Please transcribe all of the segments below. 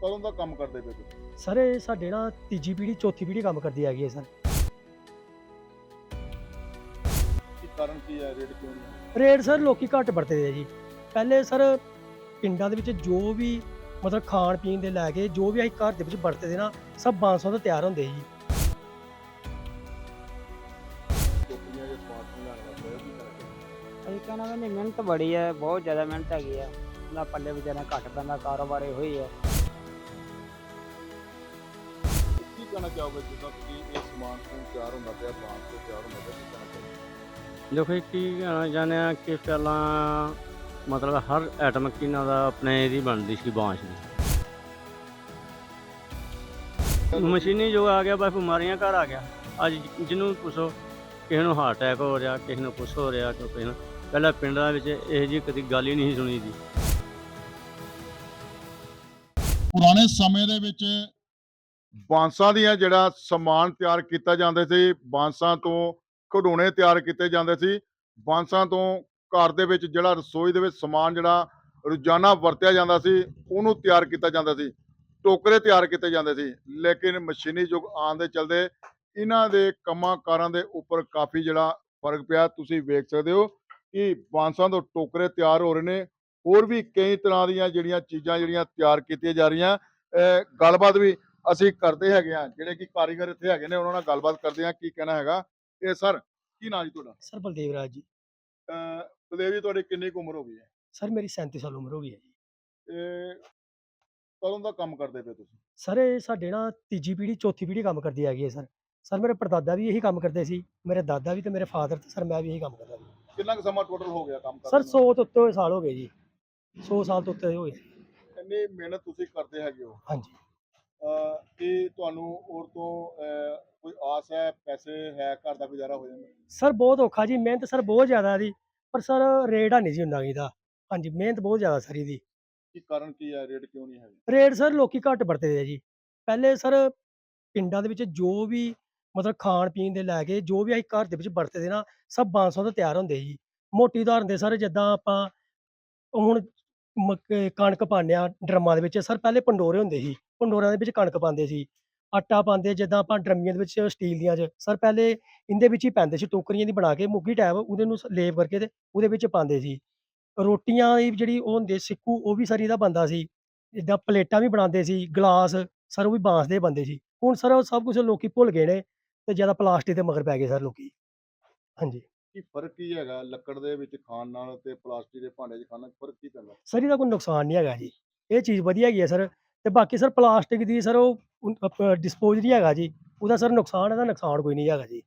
ਕਦੋਂ ਦਾ ਕੰਮ ਕਰਦੇ ਪਏ ਤੁਸੀਂ? ਸਰ ਇਹ ਸਾਡੇ ਨਾ ਤੀਜੀ ਪੀੜ੍ਹੀ ਚੌਥੀ ਪੀੜ੍ਹੀ ਕੰਮ ਕਰਦੀ ਹੈਗੀ ਹੈ ਸਰ। ਕੀ ਕਾਰਨ ਕੀ ਹੈ ਰੇਟ ਕਿਉਂ ਨਹੀਂ? ਹੈ? ਰੇਟ ਸਰ ਲੋਕੀ ਘੱਟ ਵਰਤਦੇ ਆ ਜੀ। ਪਹਿਲੇ ਸਰ ਪਿੰਡਾਂ ਦੇ ਵਿੱਚ ਜੋ ਵੀ ਮਤਲਬ ਖਾਣ ਪੀਣ ਦੇ ਲੈ ਕੇ ਜੋ ਵੀ ਅਸੀਂ ਘਰ ਦੇ ਵਿੱਚ ਵਰਤਦੇ ਨਾ ਸਭ ਬਾਂਸੋਂ ਤੋਂ ਤਿਆਰ ਹੁੰਦੇ ਜੀ। ਟੋਕਰੀਆਂ ਜਾਂ ਸਮਾਰਟਫੋਨ ਲੈਣ ਅਸੀਂ ਵੀ ਨਹੀਂ ਮਿਹਨਤ ਬੜੀ ਹੈ ਬਹੁਤ ਜ਼ਿਆਦਾ ਮਿਹਨਤ ਹੈਗੀ ਆ ਨਾ ਪੱਲੇ ਵਿਚਾਰੇ ਘੱਟ ਪੈਂਦਾ ਕਾਰੋਬਾਰ ਇਹੋ ਹੀ ਹੈ। ਕਹਿਣਾ ਚਾਹੋਗੇ ਜਿੱਦਾਂ ਤੁਸੀਂ ਇਹ ਸਮਾਰਟਫੋਨ ਤਿਆਰ ਹੁੰਦਾ ਪਿਆ ਬਾਂਸ ਤੋਂ ਤਿਆਰ ਹੁੰਦਾ ਪਿਆ ਕੀ ਕਹਿਣਾ ਚਾਹੋਗੇ? ਦੇਖੋ ਜੀ, ਕੀ ਕਹਿਣਾ ਚਾਹੁੰਦੇ ਆ ਕਿ ਪਹਿਲਾਂ ਮਤਲਬ ਹਰ ਐਟਮ ਕਿਨਾਂ ਦਾ ਆਪਣੇ ਇਹਦੀ ਬਣਦੀ ਸੀ ਬਾਂਸ ਦੀ ਮਸ਼ੀਨੀ ਜੋ ਆ ਗਿਆ ਬਸ ਬਿਮਾਰੀਆਂ ਘਰ ਆ ਗਿਆ। ਅੱਜ ਜਿਹਨੂੰ ਪੁੱਛੋ ਕਿਸੇ ਨੂੰ ਹਾਰਟ ਅਟੈਕ ਹੋ ਰਿਹਾ ਕਿਸੇ ਨੂੰ ਕੁਛ ਹੋ ਰਿਹਾ ਕਿਸੇ ਨੂੰ ਪਹਿਲਾਂ ਪਿੰਡਾਂ ਵਿੱਚ ਇਹੋ ਜਿਹੀ ਕਦੀ ਗੱਲ ਹੀ ਨਹੀਂ ਸੀ ਸੁਣੀ ਦੀ। ਪੁਰਾਣੇ ਸਮੇਂ ਦੇ ਵਿੱਚ ਬਾਂਸਾਂ ਦੀਆਂ ਜਿਹੜਾ ਸਮਾਨ ਤਿਆਰ ਕੀਤਾ ਜਾਂਦਾ ਸੀ, ਬਾਂਸਾਂ ਤੋਂ ਖਿਡੌਣੇ ਤਿਆਰ ਕੀਤੇ ਜਾਂਦੇ ਸੀ, ਬਾਂਸਾਂ ਤੋਂ ਘਰ ਦੇ ਵਿੱਚ ਜਿਹੜਾ ਰਸੋਈ ਦੇ ਵਿੱਚ ਸਮਾਨ ਜਿਹੜਾ ਰੋਜ਼ਾਨਾ ਵਰਤਿਆ ਜਾਂਦਾ ਸੀ, ਉਹਨੂੰ ਤਿਆਰ ਕੀਤਾ ਜਾਂਦਾ ਸੀ। ਟੋਕਰੇ ਤਿਆਰ ਕੀਤੇ ਜਾਂਦੇ ਸੀ, ਲੇਕਿਨ ਮਸ਼ੀਨੀ ਯੁੱਗ ਆਉਣ ਦੇ ਚਲਦੇ ਇਹਨਾਂ ਦੇ ਕੰਮਾਂ ਕਾਰਾਂ ਦੇ ਉੱਪਰ ਕਾਫੀ ਜਿਹੜਾ ਫ਼ਰਕ ਪਿਆ। ਤੁਸੀਂ ਵੇਖ ਸਕਦੇ ਹੋ ਕਿ ਬਾਂਸਾਂ ਤੋਂ ਟੋਕਰੇ ਤਿਆਰ ਹੋ ਰਹੇ ਨੇ। ਹੋਰ ਵੀ ਕਈ ਤਰ੍ਹਾਂ ਦੀਆਂ ਜਿਹੜੀਆਂ ਚੀਜ਼ਾਂ ਜਿਹੜੀਆਂ ਤਿਆਰ ਕੀਤੀਆਂ ਜਾ ਰਹੀਆਂ। ਗੱਲਬਾਤ ਵੀ ਅਸੀਂ ਕਰਦੇ ਹੈਗੇ ਆ ਜਿਹੜੇ ਕਿ ਕਾਰੀਗਰ ਇੱਥੇ ਹੈਗੇ ਨੇ ਉਹਨਾਂ ਨਾਲ ਗੱਲਬਾਤ ਕਰਦੇ ਆ ਕੀ ਕਹਿਣਾ ਹੈਗਾ। ਇਹ ਸਰ ਕੀ ਨਾਂ ਜੀ ਤੁਹਾਡਾ? ਸਰ ਬਲਦੇਵ ਰਾਜ ਜੀ। ਅਹ ਬਲਦੇਵ ਜੀ ਤੁਹਾਡੀ ਕਿੰਨੀ ਕੁ ਉਮਰ ਹੋ ਗਈ ਹੈ? ਸਰ ਮੇਰੀ 37 ਸਾਲ ਉਮਰ ਹੋ ਗਈ ਹੈ ਜੀ। ਇਹ ਕਦੋਂ ਦਾ ਕੰਮ ਕਰਦੇ ਪਏ ਤੁਸੀਂ? ਸਰ ਇਹ ਸਾਡੇ ਨਾ ਤੀਜੀ ਪੀੜ੍ਹੀ ਚੌਥੀ ਪੀੜ੍ਹੀ ਕੰਮ ਕਰਦੀ ਹੈਗੀ ਹੈ ਸਰ। ਸਰ ਮੇਰੇ ਪੜਦਾਦਾ ਵੀ ਇਹੀ ਕੰਮ ਕਰਦੇ ਸੀ ਮੇਰੇ ਦਾਦਾ ਵੀ ਤੇ ਮੇਰੇ ਫਾਦਰ ਤੇ ਸਰ ਮੈਂ ਵੀ ਇਹੀ ਕੰਮ ਕਰਦਾ ਸੀ। ਕਿੰਨਾ ਕੁ ਸਮਾਂ ਟੋਟਲ ਹੋ ਗਿਆ ਕੰਮ ਸਰ ਕਰਦੇ 100 ਤੋਂ ਉੱਤੇ ਸਾਲ ਹੋ ਗਏ ਜੀ। 100 ਸਾਲ ਤੋਂ ਉੱਤੇ ਹੋਏ। ਇੰਨੀ ਮਿਹਨਤ ਤੁਸੀਂ ਕਰਦੇ ਹੈਗੇ ਹੋ। ਹਾਂਜੀ। ਕੀ ਤੁਹਾਨੂੰ ਔਰ ਤੋਂ ਕੋਈ ਆਸ ਹੈ ਪੈਸੇ ਹੈ ਘਰ ਦਾ ਗੁਜ਼ਾਰਾ ਹੋ ਜਾਂਦਾ? ਸਰ ਬਹੁਤ ਔਖਾ ਜੀ ਮਿਹਨਤ ਸਰ ਬਹੁਤ ਜ਼ਿਆਦਾ ਦੀ ਪਰ ਸਰ ਰੇਟ ਨਹੀਂ ਜੀ ਹੁੰਦਾ ਇਹਦਾ। ਹਾਂਜੀ ਮਿਹਨਤ ਬਹੁਤ ਜ਼ਿਆਦਾ ਸਰ ਇਹਦੀ। ਕੀ ਕਾਰਨ ਕੀ ਹੈ ਰੇਟ ਕਿਉਂ ਨਹੀਂ ਹੈਗਾ? ਰੇਟ ਸਰ ਲੋਕੀ ਘੱਟ ਵਰਤਦੇ ਆ ਜੀ। ਪਹਿਲੇ ਸਰ ਪਿੰਡਾਂ ਦੇ ਵਿੱਚ ਜੋ ਵੀ ਮਤਲਬ ਖਾਣ ਪੀਣ ਦੇ ਲੈ ਕੇ ਜੋ ਵੀ ਅਸੀਂ ਘਰ ਦੇ ਵਿੱਚ ਵਰਤਦੇ ਨਾ ਸਭ ਬਾਂਸੋਂ ਤੋਂ ਤਿਆਰ ਹੁੰਦੇ ਜੀ। ਮੋਟੀ ਉਦਾਹਰਨ ਦੇ ਸਰ ਜਿੱਦਾਂ ਆਪਾਂ ਹੁਣ ਕਣਕ ਪਾਉਂਦੇ ਆ ਡਰਮਾਂ ਦੇ ਵਿੱਚ ਸਰ ਪਹਿਲੇ ਪੰਡੋਰੇ ਹੁੰਦੇ ਸੀ। ਪੰਡੋਰਿਆਂ ਦੇ ਵਿੱਚ ਕਣਕ ਪਾਉਂਦੇ ਸੀ ਆਟਾ ਪਾਉਂਦੇ ਜਿੱਦਾਂ ਆਪਾਂ ਡਰਮੀਆਂ ਦੇ ਵਿੱਚ ਸਟੀਲ ਦੀਆਂ 'ਚ ਸਰ ਪਹਿਲੇ ਇਹਦੇ ਵਿੱਚ ਹੀ ਪੈਂਦੇ ਸੀ ਟੋਕਰੀਆਂ ਦੀ ਬਣਾ ਕੇ ਮੁੱਗੀ ਟੈਪ ਉਹਦੇ ਨੂੰ ਲੇਪ ਕਰਕੇ ਤੇ ਉਹਦੇ ਵਿੱਚ ਪਾਉਂਦੇ ਸੀ। ਰੋਟੀਆਂ ਦੀ ਜਿਹੜੀ ਉਹ ਹੁੰਦੇ ਸਿੱਕੂ ਉਹ ਵੀ ਸਰ ਇਹਦਾ ਬੰਦਾ ਸੀ। ਜਿੱਦਾਂ ਪਲੇਟਾਂ ਵੀ ਬਣਾਉਂਦੇ ਸੀ ਗਲਾਸ ਸਰ ਉਹ ਵੀ ਬਾਂਸ ਦੇ ਬੰਦੇ ਸੀ। ਹੁਣ ਸਰ ਉਹ ਸਭ ਕੁਝ ਲੋਕੀ ਭੁੱਲ ਗਏ ਨੇ ਤੇ ਜ਼ਿਆਦਾ ਪਲਾਸਟਿਕ ਦੇ ਮਗਰ ਪੈ ਗਏ ਸਰ ਲੋਕੀ। ਹਾਂਜੀ। ਕੀ ਫ਼ਰਕ ਕੀ ਹੈਗਾ ਲੱਕੜ ਦੇ ਵਿੱਚ ਖਾਣ ਨਾਲ ਤੇ ਪਲਾਸਟਿਕ ਦੇ ਭਾਂਡੇ 'ਚ ਖਾਣ ਨਾਲ ਫ਼ਰਕ ਕੀ ਪੈਂਦਾ? ਸਰ ਇਹਦਾ ਕੋਈ ਨੁਕਸਾਨ ਨਹੀਂ ਹੈਗਾ ਜੀ। ਇਹ ਚੀਜ਼ ਵਧੀਆ ਹੈਗੀ ਹੈ ਸਰ। ਤੇ ਬਾਕੀ ਸਰ ਪਲਾਸਟਿਕ ਦੀ ਸਰ ਉਹ ਡਿਸਪੋਜ਼ ਨਹੀਂ ਹੈਗਾ ਜੀ ਉਹਦਾ ਸਰ ਨੁਕਸਾਨ ਇਹਦਾ ਨੁਕਸਾਨ ਕੋਈ ਨਹੀਂ ਹੈਗਾ ਜੀ।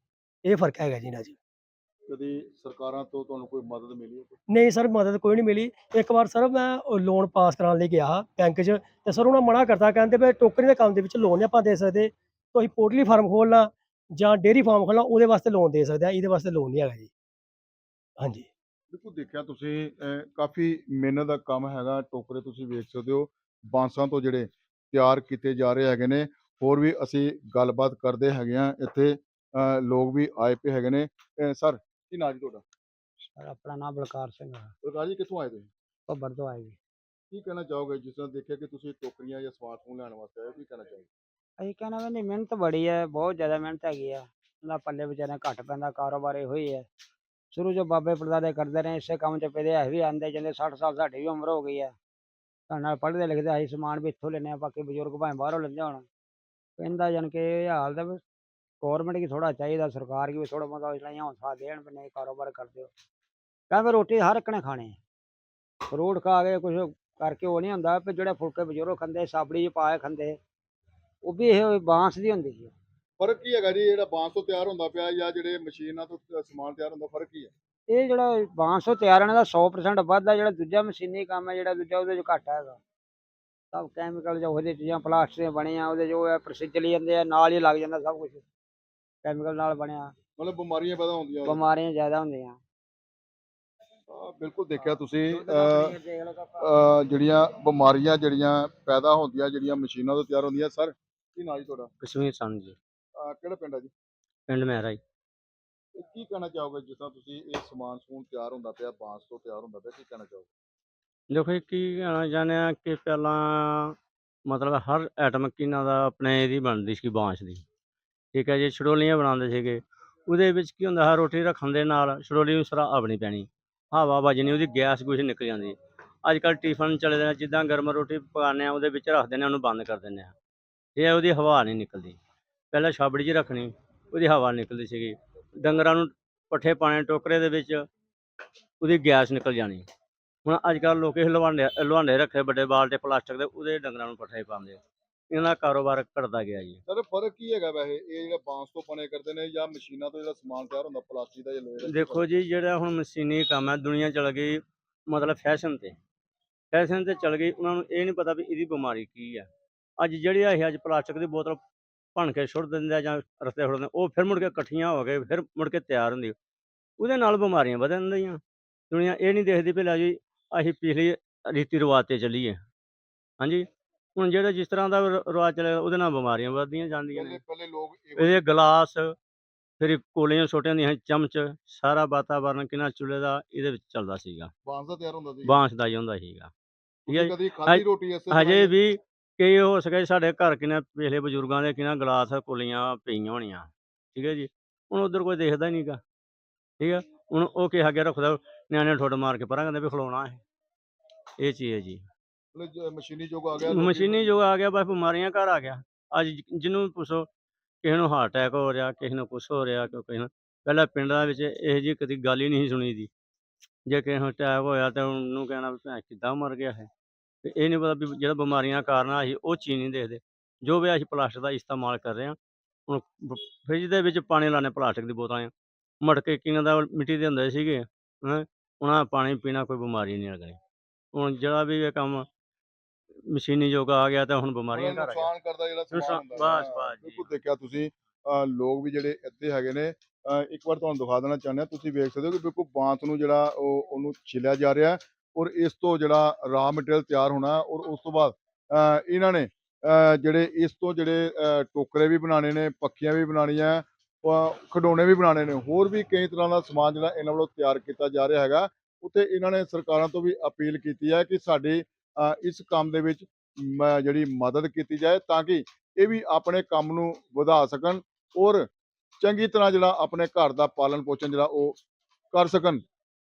ਇਹ ਫ਼ਰਕ ਹੈਗਾ ਜੀ ਇਹਨਾਂ 'ਚ। ਕਦੀ ਸਰਕਾਰਾਂ ਤੋਂ ਤੁਹਾਨੂੰ ਕੋਈ ਮਦਦ ਮਿਲੀ ਹੈ ਨਹੀਂ ਸਰ ਮਦਦ ਕੋਈ ਨਹੀਂ ਮਿਲੀ। ਇੱਕ ਵਾਰ ਸਰ ਮੈਂ ਲੋਨ ਪਾਸ ਕਰਾਉਣ ਲਈ ਗਿਆ ਬੈਂਕ 'ਚ ਤੇ ਸਰ ਉਹਨਾਂ ਮਨਾ ਕਰਤਾ ਕਹਿੰਦੇ ਵੀ ਟੋਕਰੀ ਦੇ ਕੰਮ ਦੇ ਵਿੱਚ ਲੋਨ ਨਹੀਂ ਆਪਾਂ ਦੇ ਸਕਦੇ। ਤੁਸੀਂ ਪੋਲਟਰੀ ਫਾਰਮ ਖੋਲ੍ਹਣਾ ਜਾਂ ਡੇਅਰੀ ਫਾਰਮ ਖੋਲ੍ਹਣਾ ਉਹਦੇ ਵਾਸਤੇ ਲੋਨ ਦੇ ਸਕਦੇ ਆ ਇਹਦੇ ਵਾਸਤੇ ਲੋਨ ਨਹੀਂ ਹੈਗਾ ਜੀ। ਹਾਂਜੀ। ਬਿਲਕੁਲ ਦੇਖਿਆ ਤੁਸੀਂ ਕਾਫੀ ਮਿਹਨਤ ਦਾ ਕੰਮ ਹੈਗਾ ਟੋਕਰੇ ਤੁਸੀਂ ਵੇਖ ਸਕਦੇ ਹੋ। ਬਾਂਸਾਂ ਤੋਂ ਜਿਹੜੇ ਤਿਆਰ ਕੀਤੇ ਜਾ ਰਹੇ ਹੈਗੇ ਨੇ ਹੋਰ ਵੀ ਅਸੀਂ ਗੱਲਬਾਤ ਕਰਦੇ ਹੈਗੇ ਆ ਇੱਥੇ ਲੋਕ ਵੀ ਆਏ ਪਏ ਹੈਗੇ ਨੇ। ਸਰ ਕੀ ਨਾਂ ਜੀ ਤੁਹਾਡਾ? ਸਰ ਆਪਣਾ ਨਾਮ ਬਲਕਾਰ ਸਿੰਘ ਹੈ ਪ੍ਰਕਾਸ਼ ਜੀ ਕਿੱਥੋਂ ਆਏ ਤੁਸੀਂ? ਭੱਬਰ ਤੋਂ ਆਏਗੀ ਕੀ ਕਹਿਣਾ ਚਾਹੋਗੇ ਜਿਸ ਤਰ੍ਹਾਂ ਦੇਖਿਆ ਕਿ ਤੁਸੀਂ ਟੋਕਰੀਆਂ ਜਾਂ ਸਮਾਰਟਫੋਨ ਲੈਣ ਵਾਸਤੇ ਆਏ ਕੀ ਕਹਿਣਾ ਚਾਹੋਗੇ? ਅਸੀਂ ਕਹਿਣਾ ਵੀ ਨਹੀਂ ਮਿਹਨਤ ਬੜੀ ਹੈ ਬਹੁਤ ਜ਼ਿਆਦਾ ਮਿਹਨਤ ਹੈਗੀ ਆ। ਨਾ ਪੱਲੇ ਵਿਚਾਰੇ ਘੱਟ ਪੈਂਦਾ ਕਾਰੋਬਾਰ ਇਹੋ ਹੀ ਹੈ ਸ਼ੁਰੂ ਜੋ ਬਾਬੇ ਪੜਦਾਦੇ ਕਰਦੇ ਰਹੇ ਇਸੇ ਕੰਮ 'ਚ ਪਏ ਹੈ ਵੀ ਆਂਦੇ ਜਾਂਦੇ 60 ਸਾਲ ਸਾਡੀ ਵੀ ਉਮਰ ਹੋ ਗਈ ਹੈ ਤਾਂ ਨਾਲ ਪੜ੍ਹਦੇ ਲਿਖਦੇ ਅਸੀਂ ਸਮਾਨ ਵੀ ਇੱਥੋਂ ਲੈਂਦੇ ਹਾਂ, ਬਾਕੀ ਬਜ਼ੁਰਗ ਭਾਵੇਂ ਬਾਹਰੋਂ ਲੈਂਦੇ ਹੋਣ। ਇਹਦਾ ਜਾਨ ਕਿ ਇਹ ਹਾਲ ਦਾ ਗੌਰਮੈਂਟ ਕੀ ਥੋੜਾ ਚਾਹੀਦਾ, ਸਰਕਾਰ ਕੀ ਵੀ ਥੋੜਾ ਬਹੁਤਾ ਇਸ ਲਈ ਹੌਸਲਾ ਦੇਣ ਵੀ ਨਹੀਂ, ਕਾਰੋਬਾਰ ਕਰਦੇ ਹੋ ਕਹਿੰਦੇ ਰੋਟੀ ਹਰ ਇੱਕ ਨੇ ਖਾਣੀ ਫਰੂਟ ਖਾ ਕੇ ਕੁਝ ਕਰਕੇ ਉਹ ਨਹੀਂ ਹੁੰਦਾ ਵੀ ਜਿਹੜੇ ਫੁਲਕੇ ਬਜ਼ੁਰਗ ਖਾਂਦੇ, ਸਾਬੜੀ 'ਚ ਪਾ ਕੇ ਖਾਂਦੇ, ਉਹ ਵੀ ਇਹ ਬਾਂਸ ਦੀ ਹੁੰਦੀ ਸੀ। ਫ਼ਰਕ ਕੀ ਹੈਗਾ ਜੀ? ਜਿਹੜਾ ਬਾਂਸ ਤੋਂ ਤਿਆਰ ਹੁੰਦਾ ਪਿਆ ਜਾਂ ਜਿਹੜੇ ਮਸ਼ੀਨਾਂ ਤੋਂ ਸਮਾਨ ਤਿਆਰ ਹੁੰਦਾ, ਫ਼ਰਕ ਕੀ ਹੈ? ਇਹ ਜਿਹੜਾ ਬਾਂਸ ਤੋਂ ਤਿਆਰ ਇਹਨਾਂ ਦਾ 100% ਵੱਧ ਹੈ ਜਿਹੜਾ ਦੂਜਾ ਮਸ਼ੀਨੀ ਕੰਮ ਹੈ ਜਿਹੜਾ ਦੂਜਾ ਉਹਦੇ 'ਚ ਘੱਟ ਹੈਗਾ। ਸਭ ਕੈਮੀਕਲ ਜੋ ਉਹਦੇ ਚੀਜ਼ਾਂ ਪਲਾਸਟਿਕ ਦੀਆਂ ਬਣੀਆਂ ਉਹਦੇ ਜੋ ਹੈ ਪ੍ਰਸਿੱਧ ਚਲੀ ਜਾਂਦੇ ਆ ਨਾਲ ਹੀ ਲੱਗ ਜਾਂਦਾ ਸਭ ਕੁਝ ਕੈਮੀਕਲ ਨਾਲ ਬਣਿਆ। ਮਤਲਬ ਬਿਮਾਰੀਆਂ ਪੈਦਾ ਹੁੰਦੀਆਂ ਬਿਮਾਰੀਆਂ ਜ਼ਿਆਦਾ ਹੁੰਦੀਆਂ। ਬਿਲਕੁਲ ਦੇਖਿਆ ਤੁਸੀਂ ਦਾ ਜਿਹੜੀਆਂ ਬਿਮਾਰੀਆਂ ਜਿਹੜੀਆਂ ਪੈਦਾ ਹੁੰਦੀਆਂ ਜਿਹੜੀਆਂ ਮਸ਼ੀਨਾਂ ਤੋਂ ਤਿਆਰ ਹੁੰਦੀਆਂ ਸਰ ਕੀ ਨਾਂ ਜੀ ਤੁਹਾਡਾ? ਕਸ਼ਮੀਰ ਸਨ ਜੀ। ਕਿਹੜਾ ਪਿੰਡ ਹੈ ਜੀ? ਪਿੰਡ ਮਹਿਰਾ ਜੀ। ਇਹ ਕੀ ਕਹਿਣਾ ਚਾਹੋਗੇ? ਜਿਸ ਤਰ੍ਹਾਂ ਤੁਸੀਂ ਇਹ ਸਮਾਨ ਸਮੂਨ ਤਿਆਰ ਹੁੰਦਾ ਪਿਆ ਬਾਂਸ ਤੋਂ ਤਿਆਰ ਹੁੰਦਾ ਪਿਆ ਕੀ ਕਹਿਣਾ ਚਾਹੋਗੇ? ਦੇਖੋ ਜੀ, ਕੀ ਕਹਿਣਾ ਚਾਹੁੰਦੇ ਆ ਕਿ ਪਹਿਲਾਂ ਮਤਲਬ ਹਰ ਆਈਟਮ ਕਿਨਾਂ ਦਾ ਆਪਣੇ ਇਹਦੀ ਬਣਦੀ ਸੀ ਬਾਂਸ ਦੀ। ਠੀਕ ਹੈ ਜੀ ਛੜੋਲੀਆਂ ਬਣਾਉਂਦੇ ਸੀਗੇ। ਉਹਦੇ ਵਿੱਚ ਕੀ ਹੁੰਦਾ ਹੈ ਰੋਟੀ ਰੱਖਣ ਦੇ ਨਾਲ ਛੜੋਲੀ ਨੂੰ ਸਰਾ ਆਪਣੀ ਪੈਣੀ। ਹਵਾ ਵੱਜਣੀ ਉਹਦੀ ਗੈਸ ਗੁਸ਼ ਨਿਕਲ ਜਾਂਦੀ। ਅੱਜ ਕੱਲ੍ਹ ਟਿਫਨ ਚਲੇ ਦੇ ਜਿੱਦਾਂ ਗਰਮ ਰੋਟੀ ਪਕਾਉਂਦੇ ਆ ਉਹਦੇ ਵਿੱਚ ਰੱਖ ਦਿੰਦੇ ਆ ਉਹਨੂੰ ਬੰਦ ਕਰ ਦਿੰਦੇ ਆ। ਇਹ ਉਹਦੀ ਹਵਾ ਨਹੀਂ ਨਿਕਲਦੀ। ਪਹਿਲਾਂ ਛਾਬੜੀ 'ਚ ਰੱਖਣੀ ਉਹਦੀ ਹਵਾ ਨਿਕਲਦੀ ਸੀਗੀ। ਡੰਗਰਾਂ ਨੂੰ ਪੱਠੇ ਪਾਣੇ ਟੋਕਰੇ ਦੇ ਵਿੱਚ ਉਹਦੀ ਗੈਸ ਨਿਕਲ ਜਾਣੀ। ਹੁਣ ਅੱਜ ਕੱਲ੍ਹ ਲੋਕੀ ਹਲਵਾਂਡੇ ਹਲਵਾਂਡੇ ਰੱਖੇ ਵੱਡੇ ਬਾਲਟੇ ਪਲਾਸਟਿਕ ਦੇ ਉਹਦੇ ਡੰਗਰਾਂ ਨੂੰ ਪੱਠੇ ਪਾਉਂਦੇ ਇਹਨਾਂ ਦਾ ਕਾਰੋਬਾਰ ਘਟਦਾ ਗਿਆ ਜੀ। ਸਰ ਫ਼ਰਕ ਕੀ ਹੈਗਾ ਵੈਸੇ? ਇਹ ਜਿਹੜਾ ਬਾਂਸ ਤੋਂ ਬਣੇ ਕਰਦੇ ਨੇ ਜਾਂ ਮਸ਼ੀਨਾਂ ਤੋਂ ਜਿਹੜਾ ਸਮਾਨ ਤਿਆਰ ਹੁੰਦਾ ਪਲਾਸਟਿਕ ਦਾ ਜਾਂ ਲੋਹੇ ਦਾ? ਦੇਖੋ ਜੀ ਜਿਹੜਾ ਹੁਣ ਮਸ਼ੀਨੀ ਕੰਮ ਹੈ ਦੁਨੀਆ ਚਲ ਗਈ ਮਤਲਬ ਫੈਸ਼ਨ ਤੇ। ਫੈਸ਼ਨ ਤੇ ਚਲ ਗਈ ਉਹਨਾਂ ਨੂੰ ਇਹ ਨਹੀਂ ਪਤਾ ਵੀ ਇਹਦੀ ਬਿਮਾਰੀ ਕੀ ਹੈ ਅੱਜ ਜਿਹੜੀ ਇਹ ਅੱਜ ਪਲਾਸਟਿਕ ਦੀ ਬੋਤਲ ਭਣ ਕੇ ਸੁੱਟ ਦਿੰਦੇ ਆ ਜਾਂ ਰਸਤੇ ਦਿੰਦੇ ਉਹ ਫਿਰ ਮੁੜ ਕੇ ਇਕੱਠੀਆਂ ਹੋ ਕੇ ਫਿਰ ਮੁੜ ਕੇ ਤਿਆਰ ਹੁੰਦੀ ਉਹਦੇ ਨਾਲ ਬਿਮਾਰੀਆਂ ਵਧਣ ਜਾਂਦੀਆਂ। ਦੁਨੀਆ ਇਹ ਨਹੀਂ ਦੇਖਦੀ ਵੀ ਲੈ ਜੀ ਅਸੀਂ ਪਿਛਲੀ ਰੀਤੀ ਰਿਵਾਜ ਤੇ ਚੱਲੀਏ। ਹਾਂਜੀ? ਹੁਣ ਜਿਹੜਾ ਜਿਸ ਤਰ੍ਹਾਂ ਦਾ ਰਿਵਾਜ ਚੱਲਿਆ ਉਹਦੇ ਨਾਲ ਬਿਮਾਰੀਆਂ ਵੱਧਦੀਆਂ ਜਾਂਦੀਆਂ ਨੇ। ਪਹਿਲੇ ਲੋਕ ਇਹੋ ਇਹਦੇ ਗਲਾਸ ਫਿਰ ਕੋਲੀਆਂ ਛੋਟੀਆਂ ਦੀਆਂ ਚਮਚ ਸਾਰਾ ਵਾਤਾਵਰਨ ਕਿੰਨਾ ਚੁੱਲ੍ਹੇ ਦਾ ਇਹਦੇ ਵਿੱਚ ਚੱਲਦਾ ਸੀਗਾ। ਬਾਂਸ ਦਾ ਤਿਆਰ ਹੁੰਦਾ ਸੀ। ਬਾਂਸ ਦਾ ਹੀ ਹੁੰਦਾ ਸੀਗਾ। ਠੀਕ ਹੈ। ਕਦੀ ਖਾਧੀ ਰੋਟੀ ਐਸੇ ਹਜੇ? ਵੀ ਕਈ ਹੋ ਸਕੇ ਸਾਡੇ ਘਰ ਕਿੰਨਾ ਪਿਛਲੇ ਬਜ਼ੁਰਗਾਂ ਦੇ ਕਿੰਨਾ ਗਲਾਸ ਕੋਲੀਆਂ ਪਈਆਂ ਹੋਣੀਆਂ ਠੀਕ ਹੈ ਜੀ? ਹੁਣ ਉਧਰ ਕੋਈ ਦੇਖਦਾ ਹੀ ਨਹੀਂਗਾ ਠੀਕ ਹੈ? ਹੁਣ ਉਹ ਕਿਹਾ ਗਿਆ ਰੱਖਦਾ ਨਿਆਣੇ ਠੁੱਡ ਮਾਰ ਕੇ ਪਰਾਂ ਕਹਿੰਦੇ ਵੀ ਖਲੋਣਾ ਹੈ ਇਹ ਚੀਜ਼ ਹੈ ਜੀ। ਜ- ਮਸ਼ੀਨੀ ਯੁੱਗ ਆ ਗਿਆ ਮਸ਼ੀਨੀ ਯੁੱਗ ਆ ਗਿਆ ਬਸ ਬਿਮਾਰੀਆਂ ਘਰ ਆ ਗਿਆ। ਅੱਜ ਜ- ਜਿਹਨੂੰ ਪੁੱਛੋ ਕਿਸੇ ਨੂੰ ਹਾਰਟ ਅਟੈਕ ਹੋ ਰਿਹਾ ਕਿਸੇ ਨੂੰ ਕੁਛ ਹੋ ਰਿਹਾ ਕਿਸੇ ਨੂੰ ਪਹਿਲਾਂ ਪਿੰਡਾਂ ਵਿੱਚ ਇਹੋ ਜਿਹੀ ਕਦੀ ਗੱਲ ਹੀ ਨਹੀਂ ਸੁਣੀ ਦੀ ਜੇ ਕਿਸੇ ਨੂੰ ਅਟੈਕ ਹੋਇਆ ਤਾਂ ਉਹਨੂੰ ਕਹਿਣਾ ਭੈਣ ਕਿੱਦਾਂ ਮਰ ਗਿਆ ਹੈ ਤੇ ਇਹ ਨਹੀਂ ਪਤਾ ਵੀ ਜਿਹੜਾ ਬਿਮਾਰੀਆਂ ਕਾਰਨ ਅਸੀਂ ਉਹ ਚੀਜ਼ ਨਹੀਂ ਦੇਖਦੇ। ਜੋ ਵੀ ਅਸੀਂ ਪਲਾਸਟਿਕ ਦਾ ਇਸਤੇਮਾਲ ਕਰ ਰਹੇ ਹਾਂ ਹੁਣ ਫ੍ਰਿਜ ਦੇ ਵਿੱਚ ਪਾਣੀ ਲਾਣੇ ਪਲਾਸਟਿਕ ਦੀ ਬੋਤਲਾਂ ਮਟਕੇ ਕਿਨਾਂ ਦਾ ਮਿੱਟੀ ਦੇ ਹੁੰਦੇ ਸੀਗੇ ਹੈਂ ਉਹਨਾਂ ਦਾ ਪਾਣੀ ਪੀਣਾ ਕੋਈ ਬਿਮਾਰੀ ਨਹੀਂ ਲੱਗਣੀ ਹੁਣ ਜਿਹੜਾ ਵੀ ਇਹ ਕੰਮ ਮਸ਼ੀਨੀ ਯੁੱਗ ਆ ਗਿਆ ਤਾਂ ਹੁਣ ਬਿਮਾਰੀਆਂ ਘਰ ਆ ਨੁਕਸਾਨ ਕਰਦਾ ਜਿਹੜਾ ਸਮਾਨ ਹੁੰਦਾ। ਬਸ, ਬਸ ਜੀ। ਬਿਲਕੁਲ ਦੇਖਿਆ ਤੁਸੀਂ ਲੋਕ ਵੀ ਜਿਹੜੇ ਇੱਥੇ ਹੈਗੇ ਨੇ ਇੱਕ ਵਾਰ ਤੁਹਾਨੂੰ ਦਿਖਾ ਦੇਣਾ ਚਾਹੁੰਦੇ ਹਾਂ ਤੁਸੀਂ ਵੇਖ ਸਕਦੇ ਹੋ ਕਿ ਬਿਲਕੁਲ ਬਾਂਸ ਨੂੰ ਜਿਹੜਾ ਉਹ ਉਹਨੂੰ ਛਿਲਿਆ ਜਾ ਰਿਹਾ ਔਰ ਇਸ ਤੋਂ ਜਿਹੜਾ ਰਾ ਮਟੀਰੀਅਲ ਤਿਆਰ ਹੋਣਾ ਔਰ ਉਸ ਤੋਂ ਬਾਅਦ ਇਹਨਾਂ ਨੇ ਜਿਹੜੇ ਇਸ ਤੋਂ ਜਿਹੜੇ ਟੋਕਰੇ ਵੀ ਬਣਾਉਣੇ ਨੇ, ਪੱਖੀਆਂ ਵੀ ਬਣਾਉਣੀਆਂ, ਅਹ, ਖਿਡੌਣੇ ਵੀ ਬਣਾਉਣੇ ਨੇ, ਹੋਰ ਵੀ ਕਈ ਤਰ੍ਹਾਂ ਦਾ ਸਮਾਨ ਜਿਹੜਾ ਇਹਨਾਂ ਵੱਲੋਂ ਤਿਆਰ ਕੀਤਾ ਜਾ ਰਿਹਾ ਹੈਗਾ, ਉੱਥੇ ਇਹਨਾਂ ਨੇ ਸਰਕਾਰਾਂ ਤੋਂ ਵੀ ਅਪੀਲ ਕੀਤੀ ਹੈ ਕਿ ਸਾਡੇ ਇਸ ਕੰਮ ਦੇ ਵਿੱਚ ਮ- ਜਿਹੜੀ ਮਦਦ ਕੀਤੀ ਜਾਏ ਤਾਂ ਕਿ ਇਹ ਵੀ ਆਪਣੇ ਕੰਮ ਨੂੰ ਵਧਾ ਸਕਣ ਔਰ ਚੰਗੀ ਤਰ੍ਹਾਂ ਜਿਹੜਾ ਆਪਣੇ ਘਰ ਦਾ ਪਾਲਣ ਪੋਸ਼ਣ ਜਿਹੜਾ ਉਹ ਕਰ ਸਕਣ।